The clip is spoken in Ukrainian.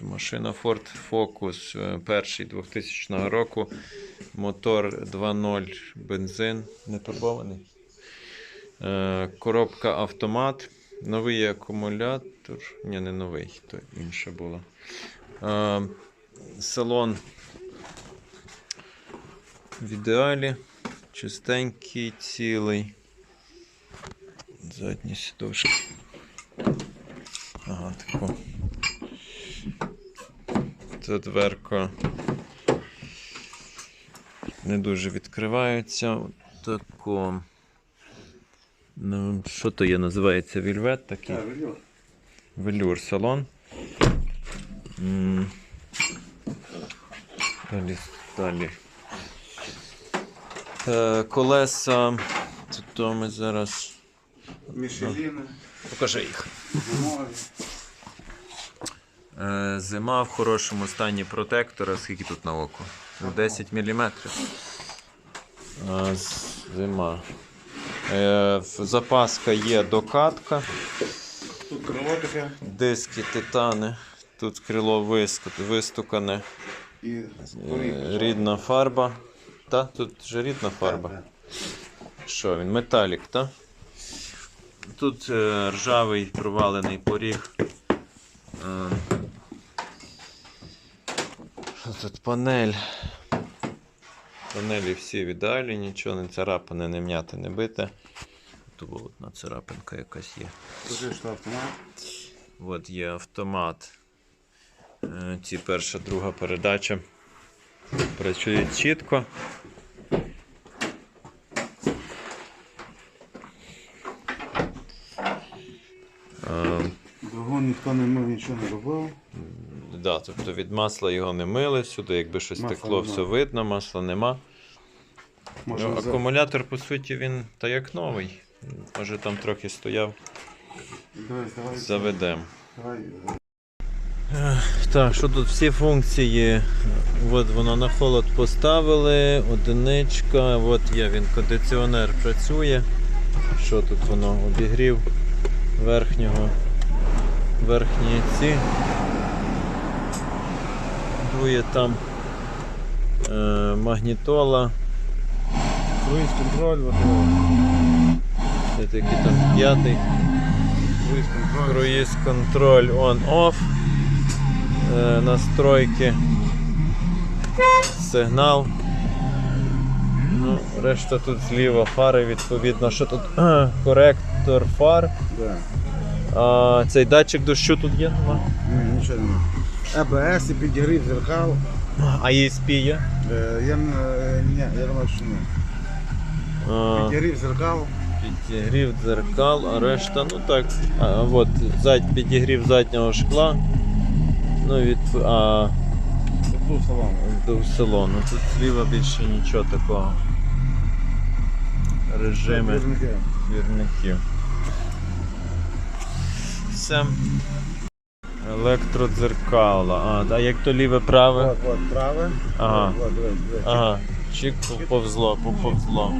Машина Ford Focus е, перший 2000 року. Мотор 2.0 бензин, не турбований. Е, Коробка автомат. Новий акумулятор. Ні, не новий, то інше було. Е, Салон в ідеалі. Чистенький, цілий. Задні сідушки. Ага, тако. Ця дверка не дуже відкривається. Тако. Ну, що то є? Називається вільвет такий. Велюр Велюр салон. Далі, далі. Е, колеса. Тут ми зараз. Мішеліни, Покажи їх. зимові. Е, Зима в хорошому стані протектора. Скільки тут на око? Ну, 10 мм. Зима. Е, Запаска є докатка. Тут крило таке Диски титани. Тут крило вистукане. і Е, Рідна фарба. Та, тут же рідна фарба. Що він? Металік, так? Тут ржавий провалений поріг. Тут панель. Панелі всі в ідеалі, нічого не царапане, не м'яте, не бите. Тут була одна царапинка якась є. Скажи, що автомат. От є автомат. Е, Ці перша, друга передача. Працюють чітко. Е, Двигун ніхто не мив, нічого не робив. Да, тобто від масла його не мили, сюди якби щось Масла текло, нема. все видно, масла нема. Може, Ну, акумулятор, по суті, він та як новий. Може там трохи стояв, давай. заведемо. Давай. Так, що тут всі функції? От воно на холод поставили, одиничка, от є він, кондиціонер працює. Що тут воно? Обігрів верхнього верхні ці. Дує там е, магнітола. Круїз контроль, вот. Це такий там п'ятий. Круїз контроль. Круїз контроль on-off. Е, настройки. Сигнал. Ну, решта тут зліва фари, відповідно, що тут коректор фар. Да. А, цей датчик дощу тут є? Нема? Ні, нічого нема. АБС і підігрів зеркал. А ESP є? Е, Я, н- е, ні, я думаю, що ні. А, Підігрів зеркал. підігрів дзеркал, а решта, ну так. А, от, зад, підігрів заднього шкла. Ну, від, а, салон. до салону. Тут зліва більше нічого такого. Режими Двірники. Все. Електродзеркала. А, а як то ліве праве? От, от, праве. Ага. От, от, от, от, от. Ага. Чик поповзло, поповзло.